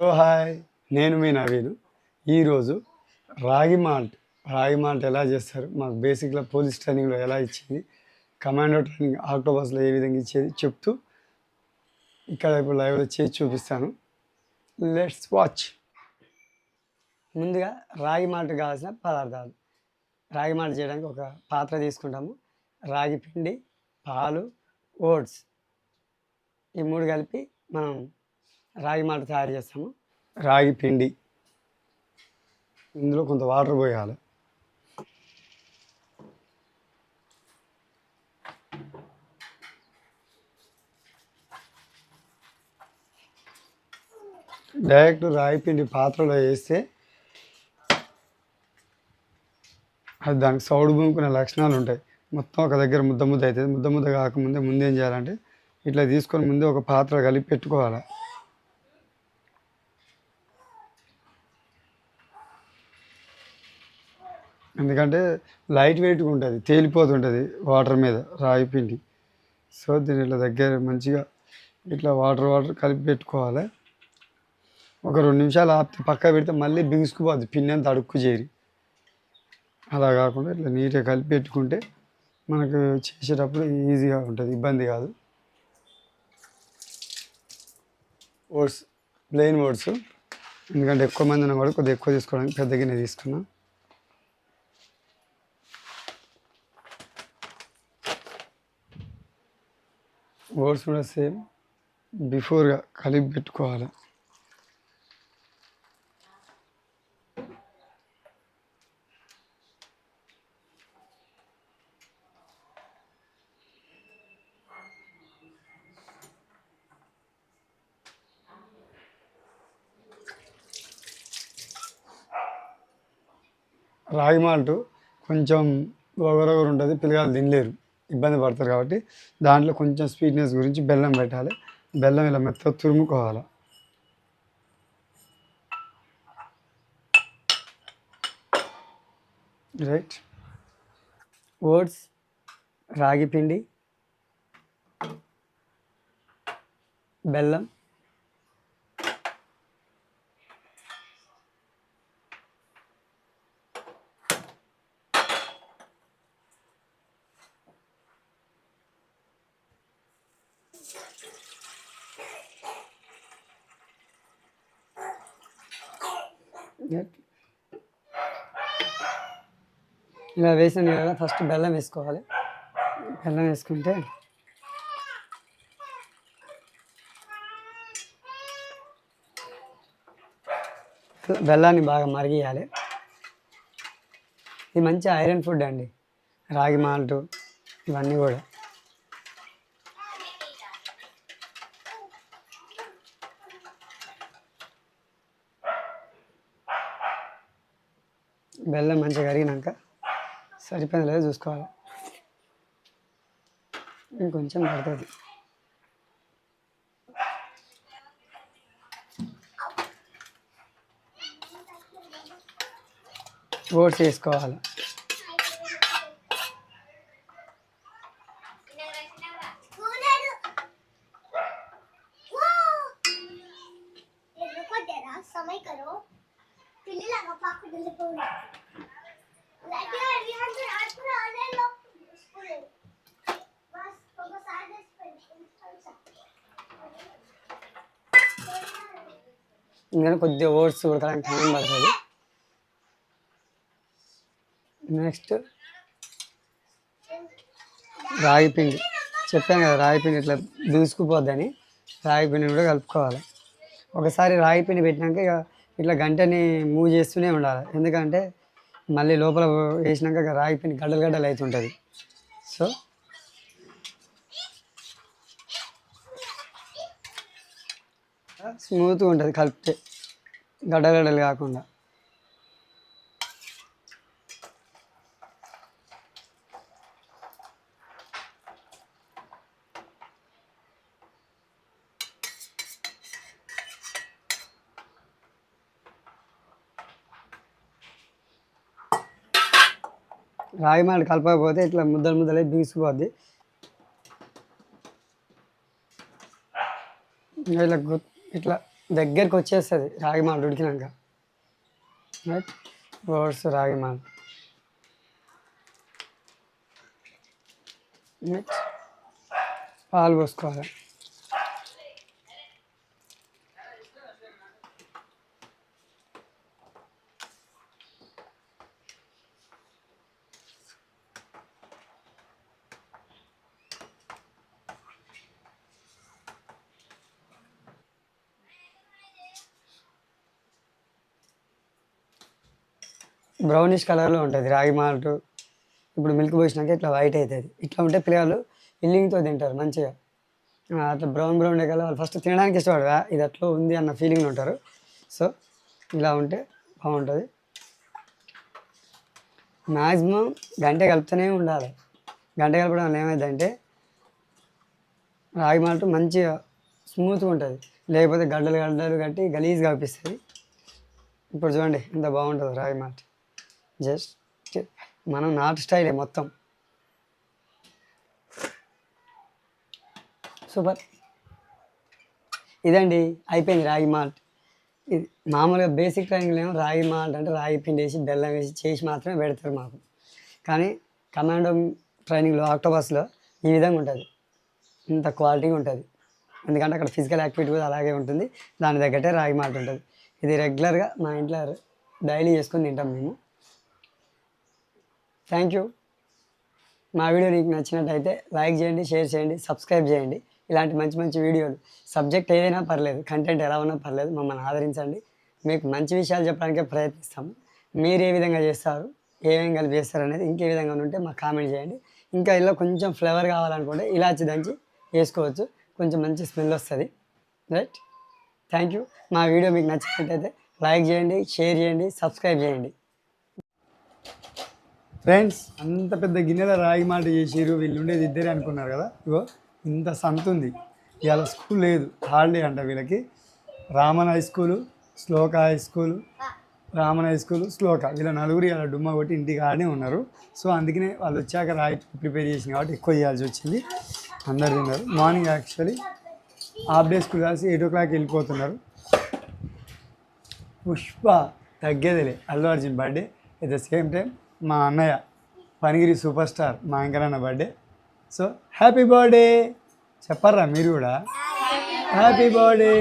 Hello hi నేను మీ నవీన్. ఈరోజు రాగి మాల్ట్. రాగి మాల్ట్ ఎలా చేస్తారు? మాకు బేసిక్గా పోలీస్ ట్రైనింగ్లో ఎలా ఇచ్చింది? కమాండో ట్రైనింగ్ ఆక్టోబస్లో ఏ విధంగా ఇచ్చేది చెప్తూ ఇక్కడ ఇప్పుడు లైవ్లో చేసి చూపిస్తాను. లెట్స్ వాచ్ ముందుగా రాగి మాల్ట్ కావాల్సిన పదార్థాలు. రాగి మాల్ట్ చేయడానికి ఒక పాత్ర తీసుకుంటాము. రాగి పిండి పాలు ఓట్స్. ఈ మూడు కలిపి మనం రాగి మాల్ట్ తయారు చేస్తాము. రాగి పిండి. ఇందులో కొంత వాటర్ పోయాలి. డైరెక్ట్ రాగి పిండి పాత్రలో వేస్తే అది దానికి సౌడు భూమికునే లక్షణాలు ఉంటాయి. మొత్తం ఒక దగ్గర ముద్ద ముద్ద అవుతుంది. ముద్ద ముద్ద కాకముందే ముందేం చేయాలంటే ఇట్లా తీసుకొని ముందే ఒక పాత్ర కలిపి పెట్టుకోవాలి. ఎందుకంటే లైట్ వెయిట్గా ఉంటుంది తేలిపోతుంటుంది వాటర్ మీద రాయి పిండి. సో దీని ఇట్లా దగ్గర మంచిగా ఇట్లా వాటర్ వాటర్ కలిపి పెట్టుకోవాలి. ఒక రెండు నిమిషాలు ఆపితే పక్క పెడితే మళ్ళీ బిగుసుకుపోద్ది పిండి అంత అడుక్కు చేరి. అలా కాకుండా ఇట్లా నీట్గా కలిపి పెట్టుకుంటే మనకు చేసేటప్పుడు ఈజీగా ఉంటుంది ఇబ్బంది కాదు. Oats plain oats. ఎందుకంటే ఎక్కువ మంది ఉన్నా కూడా కొద్దిగా ఎక్కువ తీసుకోవడానికి పెద్ద గిన్నె తీసుకున్నా ఓట్స్ కూడా సేమ్ బిఫోర్గా కలిపి పెట్టుకోవాలి. రాగి మాల్ట్ కొంచెం ఒగరొగరు ఉంటుంది పిల్లగాలు తినలేరు. ఇబ్బంది పడతారు కాబట్టి దాంట్లో కొంచెం స్వీట్నెస్ గురించి బెల్లం పెట్టాలి. బెల్లం ఇలా మెత్తగా తురుముకోవాలి. రైట్. ఓట్స్ రాగి పిండి బెల్లం. ఇలా వేసిన కదా ఫస్ట్ బెల్లం వేసుకోవాలి. బెల్లం వేసుకుంటే బెల్లాన్ని బాగా మరిగియాలి. ఇది మంచి ఐరన్ ఫుడ్ అండి. రాగి మాల్ట్ ఇవన్నీ కూడా. బెల్లం మంచిగా కరిగినాక సరిపోయింది లేదో చూసుకోవాలి ఇంకొంచెం పడుతుంది ఓట్స్ వేసుకోవాలి रुको जरा समय करो पिल्ली लगा पाक दिल को ఇంకా కొద్దిగా ఓట్స్ ఉడకడానికి టైం పడుతుంది. నెక్స్ట్ రాగి పిండి. చెప్పాను కదా రాగి పిండి ఇట్లా దూసుకుపోద్దని రాగి పిండిని కూడా కలుపుకోవాలి. ఒకసారి రాగి పిండి పెట్టినాక ఇక ఇట్లా గంటని మూవ్ చేస్తూనే ఉండాలి. ఎందుకంటే మళ్ళీ లోపల వేసినాక ఇక రాగి పిండి గడ్డలు గడ్డలు అవుతుంటుంది. సో స్మూత్గా ఉంటుంది కలిపితే గడ్డగడ్డలు కాకుండా. రాగి మాల కలపకపోతే ఇట్లా ముద్దలు ముద్దలే బిగుసిపోద్ది. ఇలా ఇట్లా దగ్గరికి వచ్చేస్తుంది రాగి ఉడికినాక. రైట్ వర్డ్స్ రాగి పాలు పోసుకోవాలి. బ్రౌనిష్ కలర్లో ఉంటుంది రాగి మాల్ట్ ఇప్పుడు మిల్క్ పోసినాక ఇట్లా వైట్ అవుతుంది ఇట్లా ఉంటే పిల్లలు ఇల్లింగ్తో తింటారు మంచిగా. అట్లా బ్రౌన్ బ్రౌన్ ఉండే వాళ్ళు ఫస్ట్ తినడానికి ఇష్టపడరు? ఇది అట్లా ఉంది అన్న ఫీలింగ్లో ఉంటారు. సో ఇలా ఉంటే బాగుంటుంది. మ్యాక్సిమం గంట కలుపుతూనే ఉండాలి. గంట కలపడం వల్ల ఏమైందంటే రాగి మాల్ట్ మంచిగా స్మూత్గా ఉంటుంది. లేకపోతే గడ్డలు గడ్డలు కట్టి గలీజ్గా అనిపిస్తుంది ఇప్పుడు చూడండి ఎంత బాగుంటుంది రాగి మాల్ట్ జస్ట్ మనం నాటు స్టైలే మొత్తం. సూపర్. ఇదండి అయిపోయింది రాగి మాల్ట్. ఇది మామూలుగా బేసిక్ ట్రైనింగ్లో ఏమో రాగి మాల్ట్ అంటే రాగి పిండి వేసి బెల్లం వేసి చేసి మాత్రమే పెడతారు మాకు. కానీ కమాండో ట్రైనింగ్లో ఆక్టోబస్లో ఈ విధంగా ఉంటుంది. ఇంత క్వాలిటీగా ఉంటుంది. ఎందుకంటే అక్కడ ఫిజికల్ యాక్టివిటీ కూడా అలాగే ఉంటుంది. దాని తగ్గట్టే రాగి మాల్ట్ ఉంటుంది. ఇది రెగ్యులర్గా మా ఇంట్లో డైలీ చేసుకుని తింటాం మేము. థ్యాంక్ యూ మా వీడియో నీకు నచ్చినట్టయితే లైక్ చేయండి షేర్ చేయండి సబ్స్క్రైబ్ చేయండి. ఇలాంటి మంచి మంచి వీడియోలు. సబ్జెక్ట్ ఏదైనా పర్లేదు కంటెంట్ ఎలా ఉన్నా పర్లేదు మమ్మల్ని ఆదరించండి. మీకు మంచి విషయాలు చెప్పడానికే ప్రయత్నిస్తాము. మీరు ఏ విధంగా చేస్తారు ఏమేమి కలిపి చేస్తారు అనేది ఇంకే విధంగా ఉంటే మాకు కామెంట్ చేయండి. ఇంకా ఇలా కొంచెం ఫ్లేవర్ కావాలనుకుంటే ఇలాచి దంచి వేసుకోవచ్చు. కొంచెం మంచి స్మెల్ వస్తుంది. రైట్ థ్యాంక్ యూ మా వీడియో మీకు నచ్చినట్టయితే లైక్ చేయండి షేర్ చేయండి సబ్స్క్రైబ్ చేయండి. ఫ్రెండ్స్ అంత పెద్ద గిన్నెల రాగి మాట చేసిరు వీళ్ళు ఉండేది ఇద్దరే అనుకున్నారు కదా? ఇగో ఇంత సంత ఉంది ఇవాళ స్కూల్ లేదు హాలిడే అంట వీళ్ళకి. Raman high school Shloka high school Raman high school Shloka. వీళ్ళ నలుగురు ఇలా డుమ్మ కొట్టి ఇంటికి ఆడే ఉన్నారు. సో అందుకనే వాళ్ళు వచ్చాక రాయి ప్రిపేర్ చేసింది కాబట్టి ఎక్కువ చేయాల్సి వచ్చింది. అందరు తిన్నారు. Morning actually half day school కలిసి ఎయిట్ ఓ క్లాక్ వెళ్ళిపోతున్నారు. Pushpa తగ్గేదిలే. Allu Arjun birthday. At the same time మా అన్నయ్య పనిగిరి సూపర్ స్టార్ మా వెంకరన్న బర్త్డే సో హ్యాపీ బర్త్డే చెప్పర్రా మీరు కూడా? Happy birthday